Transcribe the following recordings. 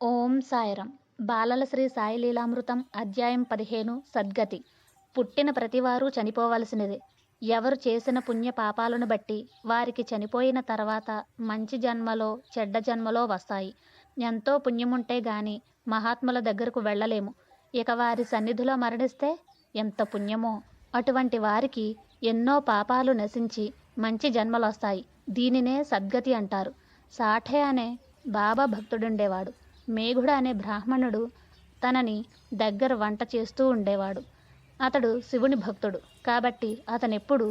ఓం సాయిరం. బాలల శ్రీ సాయి లీలామృతం అధ్యాయం పదిహేను సద్గతి. పుట్టిన ప్రతివారు చనిపోవలసినదే. ఎవరు చేసిన పుణ్య పాపాలను బట్టి వారికి చనిపోయిన తర్వాత మంచి జన్మలో చెడ్డ జన్మలో వస్తాయి. ఎంతో పుణ్యముంటే గాని మహాత్ముల దగ్గరకు వెళ్ళలేము. ఇక వారి సన్నిధిలో మరణిస్తే ఎంత పుణ్యమో! అటువంటి వారికి ఎన్నో పాపాలు నశించి మంచి జన్మలొస్తాయి. దీనినే సద్గతి అంటారు. సాఠే అనే బాబా భక్తుడుండేవాడు. మేఘుడు అనే బ్రాహ్మణుడు తనని దగ్గర వంట చేస్తూ ఉండేవాడు. అతడు శివుని భక్తుడు. కాబట్టి అతనెప్పుడు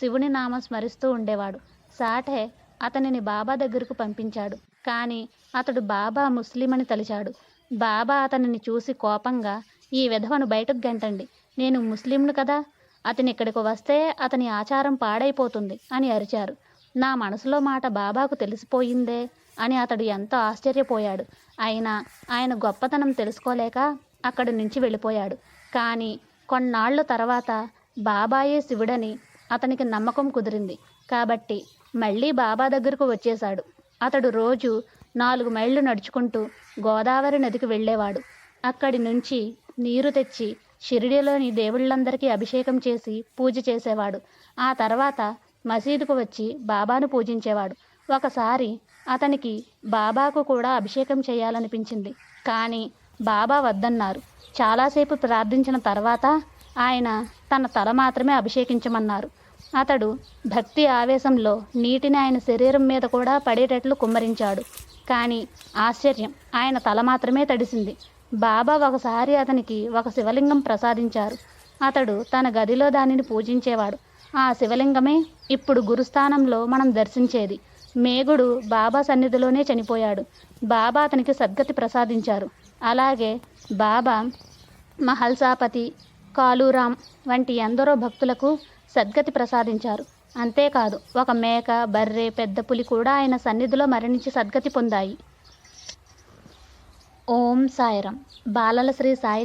శివుని నామం స్మరిస్తూ ఉండేవాడు. సాఠే అతనిని బాబా దగ్గరకు పంపించాడు. కానీ అతడు బాబా ముస్లిం అని తలిచాడు. బాబా అతనిని చూసి కోపంగా ఈ విధవను బయటకు గంటండి. నేను ముస్లింను కదా. అతని ఇక్కడికి వస్తే అతని ఆచారం పాడైపోతుంది అని అరిచారు. నా మనసులో మాట బాబాకు తెలిసిపోయిందే? అని అతడు ఎంతో ఆశ్చర్యపోయాడు. అయినా ఆయన గొప్పతనం తెలుసుకోలేక అక్కడి నుంచి వెళ్ళిపోయాడు. కానీ కొన్నాళ్ళ తర్వాత బాబాయే శివుడని అతనికి నమ్మకం కుదిరింది. కాబట్టి మళ్ళీ బాబా దగ్గరకు వచ్చేశాడు. అతడు రోజు నాలుగు మైళ్ళు నడుచుకుంటూ గోదావరి నదికి వెళ్ళేవాడు. అక్కడి నుంచి నీరు తెచ్చి షిరిడిలోని దేవుళ్ళందరికీ అభిషేకం చేసి పూజ చేసేవాడు. ఆ తర్వాత మసీదుకు వచ్చి బాబాను పూజించేవాడు. ఒకసారి అతనికి బాబాకు కూడా అభిషేకం చేయాలనిపించింది. కానీ బాబా వద్దన్నారు. చాలాసేపు ప్రార్థించిన తర్వాత ఆయన తన తల మాత్రమే అభిషేకించమన్నారు. అతడు భక్తి ఆవేశంలో నీటిని ఆయన శరీరం మీద కూడా పడేటట్లు కుమ్మరించాడు. కానీ ఆశ్చర్యం ఆయన తల మాత్రమే తడిసింది. బాబా ఒకసారి అతనికి ఒక శివలింగం ప్రసాదించారు. అతడు తన గదిలో దానిని పూజించేవాడు. ఆ శివలింగమే ఇప్పుడు గురుస్థానంలో మనం దర్శించేది. మేఘుడు బాబా సన్నిధిలోనే చనిపోయాడు. బాబా అతనికి సద్గతి ప్రసాదించారు. అలాగే బాబా మహల్సాపతి కాలూరాం వంటి ఎందరో భక్తులకు సద్గతి ప్రసాదించారు. అంతేకాదు ఒక మేక బర్రె పెద్ద పులి కూడా ఆయన సన్నిధిలో మరణించి సద్గతి పొందాయి. ఓం సాయిరం. బాలల శ్రీ సాయి